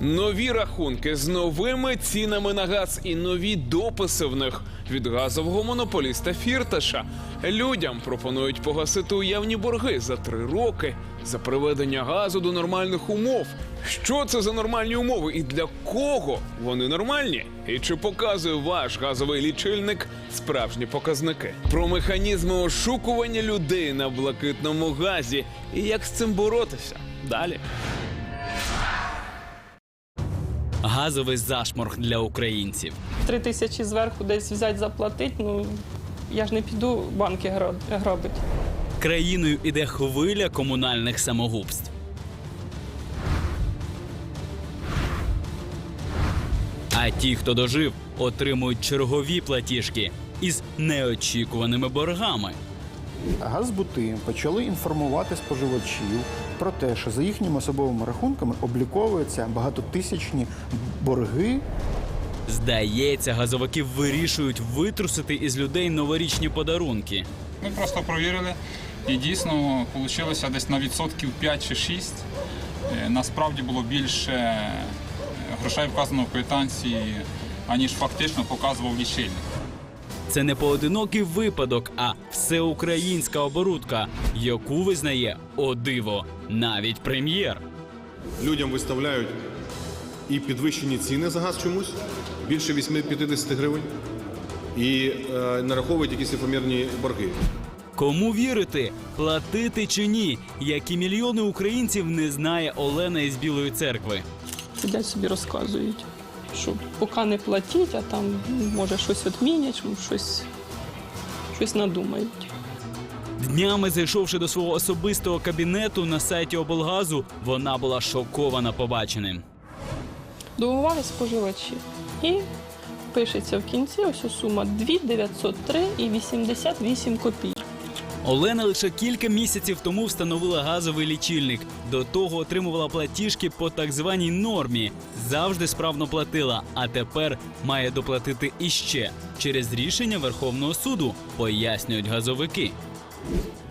Нові рахунки з новими цінами на газ і нові дописи в них від газового монополіста Фірташа. Людям пропонують погасити уявні борги за три роки за приведення газу до нормальних умов. Що це за нормальні умови і для кого вони нормальні? І чи показує ваш газовий лічильник справжні показники? Про механізми ошукування людей на блакитному газі і як з цим боротися? Далі. Газовий зашморг для українців. Три тисячі зверху десь взяти заплатити, ну я ж не піду банки гра- грабити. Країною іде хвиля комунальних самогубств. А ті, хто дожив, отримують чергові платіжки із неочікуваними боргами. Газбути почали інформувати споживачів про те, що за їхніми особовими рахунками обліковуються багатотисячні борги. Здається, газовики вирішують витрусити із людей новорічні подарунки. Ми просто провірили і дійсно вийшло десь на відсотків 5 чи 6. Е, Насправді було більше е, грошей вказано в квитанції, аніж фактично показував лічильник. Це не поодинокий випадок, а всеукраїнська оборудка, яку визнає о диво навіть прем'єр. людям виставляють і підвищені ціни за газ чомусь більше 8-50 гривень, і е, нараховують якісь ефемерні борги. Кому вірити, платити чи ні, як і мільйони українців не знає Олена із Білої церкви. Сидять собі розказують, що поки не платіть, а там може щось відмінять, щось, щось надумають. Днями зайшовши до свого особистого кабінету на сайті облгазу, вона була шокована побаченим. До уваги споживачів. І пишеться в кінці ось сума 2 903 і 88 копійок. Олена лише кілька місяців тому встановила газовий лічильник. До того отримувала платіжки по так званій нормі. Завжди справно платила, а тепер має доплатити іще через рішення Верховного суду, пояснюють газовики.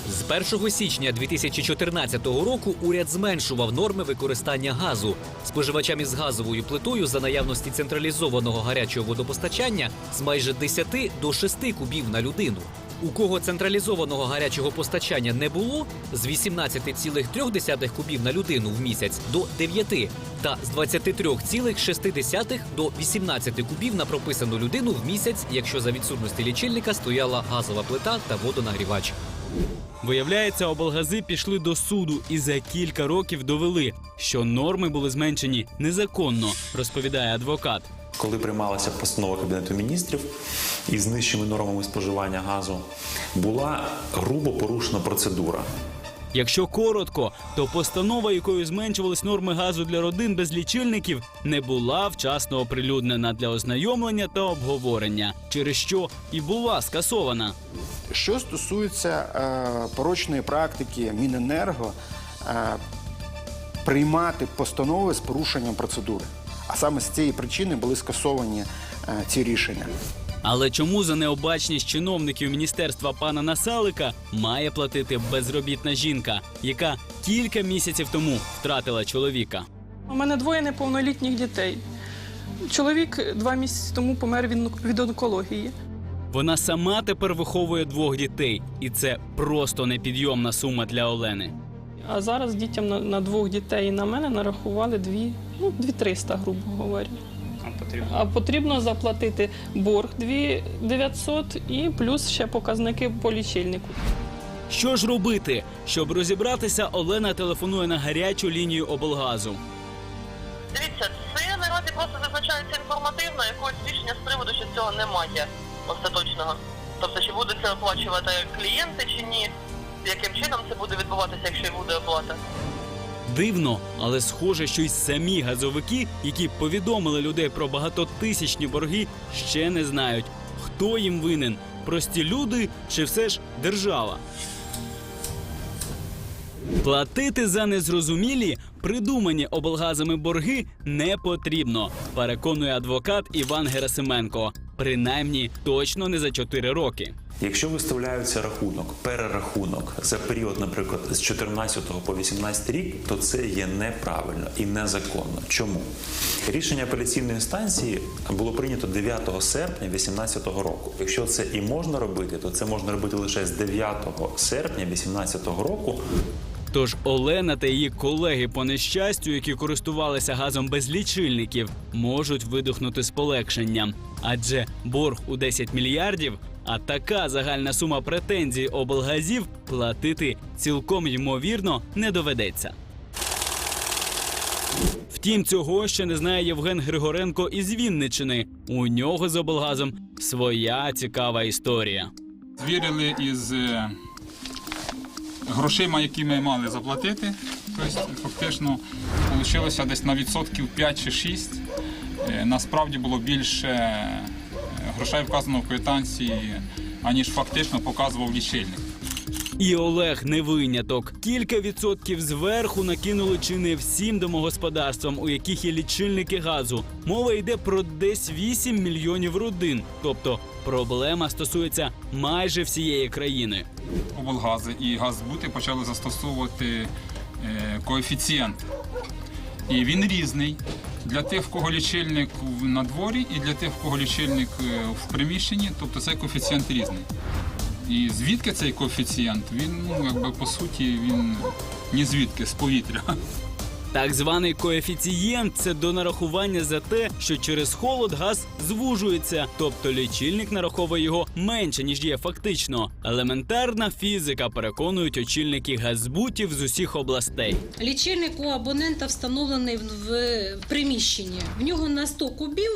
З 1 січня 2014 року уряд зменшував норми використання газу. Споживачам із газовою плитою за наявності централізованого гарячого водопостачання з майже 10 до 6 кубів на людину. У кого централізованого гарячого постачання не було з 18,3 кубів на людину в місяць до 9 та з 23,6 до 18 кубів на прописану людину в місяць, якщо за відсутності лічильника стояла газова плита та водонагрівач. Виявляється, облгази пішли до суду і за кілька років довели, що норми були зменшені незаконно, розповідає адвокат. Коли приймалася постанова Кабінету міністрів із нижчими нормами споживання газу, була грубо порушена процедура. Якщо коротко, то постанова, якою зменшувались норми газу для родин без лічильників, не була вчасно оприлюднена для ознайомлення та обговорення, через що і була скасована. Що стосується е, порочної практики Міненерго, е, приймати постанови з порушенням процедури. А саме з цієї причини були скасовані е, ці рішення. Але чому за необачність чиновників міністерства пана Насалика має платити безробітна жінка, яка кілька місяців тому втратила чоловіка? У мене двоє неповнолітніх дітей. Чоловік два місяці тому помер від- від онкології. Вона сама тепер виховує двох дітей, і це просто непідйомна сума для Олени. А зараз дітям на, на двох дітей і на мене нарахували дві, ну, дві 300, грубо говоря. А потрібно заплатити борг 2 900 і плюс ще показники по лічильнику. Що ж робити? Щоб розібратися, Олена телефонує на гарячу лінію облгазу. Дивіться, це наразі просто зазначається інформативно, якогось рішення з приводу, що цього немає остаточного. Тобто, чи будуть це оплачувати клієнти чи ні, яким чином це буде відбуватися, якщо буде оплата. Дивно, але схоже, що й самі газовики, які повідомили людей про багатотисячні борги, ще не знають, хто їм винен прості люди чи все ж держава. Платити за незрозумілі, придумані облгазами борги не потрібно, переконує адвокат Іван Герасименко. Принаймні точно не за 4 роки. Якщо виставляється рахунок, перерахунок за період, наприклад, з 14 по 18 рік, то це є неправильно і незаконно. Чому? Рішення апеляційної інстанції було прийнято 9 серпня 2018 року. Якщо це і можна робити, то це можна робити лише з 9 серпня 2018 року Тож Олена та її колеги по нещастю, які користувалися газом без лічильників, можуть видихнути з полегшенням. Адже борг у 10 мільярдів, а така загальна сума претензій облгазів платити цілком ймовірно не доведеться. Втім, цього ще не знає Євген Григоренко із Вінничини. У нього з облгазом своя цікава історія. Звірили із е, грошима, які ми мали заплатити. Тобто, фактично, вийшло десь на відсотків 5 чи 6. Е, Насправді було більше е, грошей вказано в квитанції, аніж фактично показував лічильник. І Олег не виняток. Кілька відсотків зверху накинули чи не всім домогосподарствам, у яких є лічильники газу. Мова йде про десь 8 мільйонів родин. Тобто проблема стосується майже всієї країни. облгази і газбути почали застосовувати е, коефіцієнт. І він різний для тих, в кого лічильник на дворі, і для тих, в кого лічильник е, в приміщенні, тобто цей коефіцієнт різний. І звідки цей коефіцієнт? Він, ну, якби по суті, він ні звідки, з повітря. Так званий коефіцієнт це до нарахування за те, що через холод газ звужується, тобто лічильник нараховує його менше ніж є фактично. Елементарна фізика переконують очільники газбутів з усіх областей. Лічильник у абонента встановлений в, приміщенні. В нього на 100 кубів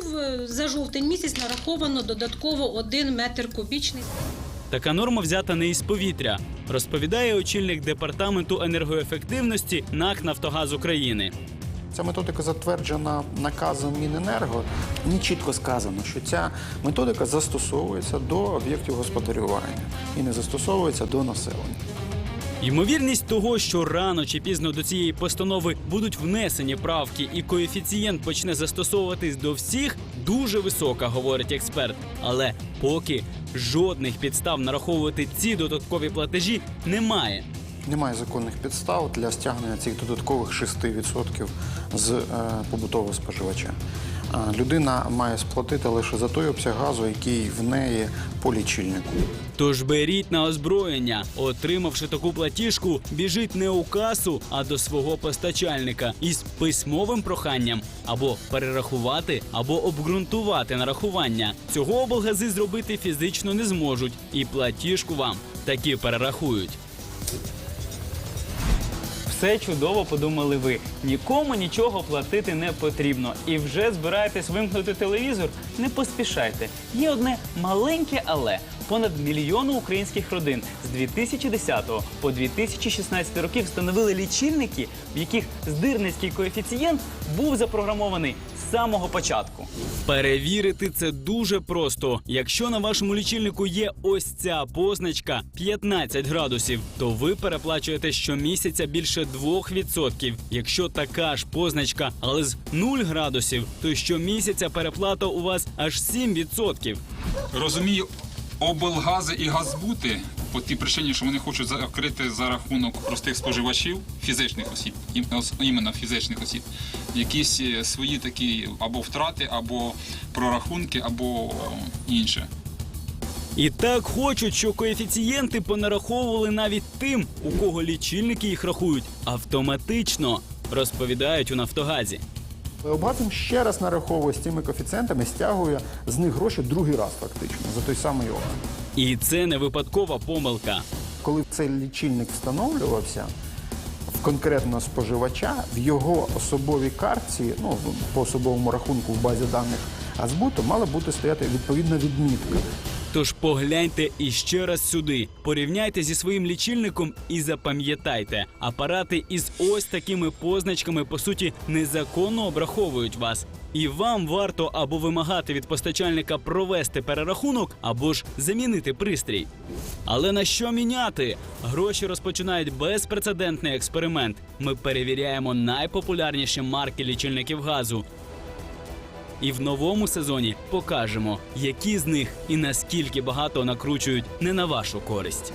за жовтень місяць нараховано додатково 1 метр кубічний. Така норма взята не із повітря, розповідає очільник департаменту енергоефективності НАК Нафтогаз України. Ця методика затверджена наказом Міненерго. Не чітко сказано, що ця методика застосовується до об'єктів господарювання і не застосовується до населення. Ймовірність того, що рано чи пізно до цієї постанови будуть внесені правки і коефіцієнт почне застосовуватись до всіх, дуже висока, говорить експерт. Але поки жодних підстав нараховувати ці додаткові платежі немає. Немає законних підстав для стягнення цих додаткових 6% з е, побутового споживача. Людина має сплатити лише за той обсяг газу, який в неї по лічильнику. Тож беріть на озброєння, отримавши таку платіжку, біжить не у касу, а до свого постачальника із письмовим проханням або перерахувати, або обґрунтувати нарахування. Цього облгази зробити фізично не зможуть, і платіжку вам таки перерахують. Все чудово подумали ви. Нікому нічого платити не потрібно. І вже збираєтесь вимкнути телевізор? Не поспішайте. Є одне маленьке але. Понад мільйону українських родин з 2010 по 2016 роки встановили лічильники, в яких здирницький коефіцієнт був запрограмований самого початку. Перевірити це дуже просто. Якщо на вашому лічильнику є ось ця позначка 15 градусів, то ви переплачуєте щомісяця більше 2%. Якщо така ж позначка, але з 0 градусів, то щомісяця переплата у вас аж 7%. Розумію, облгази і газбути по тій причині, що вони хочуть закрити за рахунок простих споживачів, фізичних осіб, іменно фізичних осіб, якісь е, свої такі або втрати, або прорахунки, або інше. І так хочуть, що коефіцієнти понараховували навіть тим, у кого лічильники їх рахують автоматично, розповідають у Нафтогазі. Обгазом ще раз нараховує з цими коефіцієнтами, стягує з них гроші другий раз фактично за той самий орган. І це не випадкова помилка. Коли цей лічильник встановлювався в конкретного споживача, в його особовій картці, ну по особовому рахунку в базі даних Азбуту, мала бути стояти відповідна відмітка. Тож погляньте іще раз сюди. Порівняйте зі своїм лічильником і запам'ятайте, апарати із ось такими позначками по суті незаконно обраховують вас. І вам варто або вимагати від постачальника провести перерахунок, або ж замінити пристрій. Але на що міняти? Гроші розпочинають безпрецедентний експеримент. Ми перевіряємо найпопулярніші марки лічильників газу. І в новому сезоні покажемо, які з них і наскільки багато накручують не на вашу користь.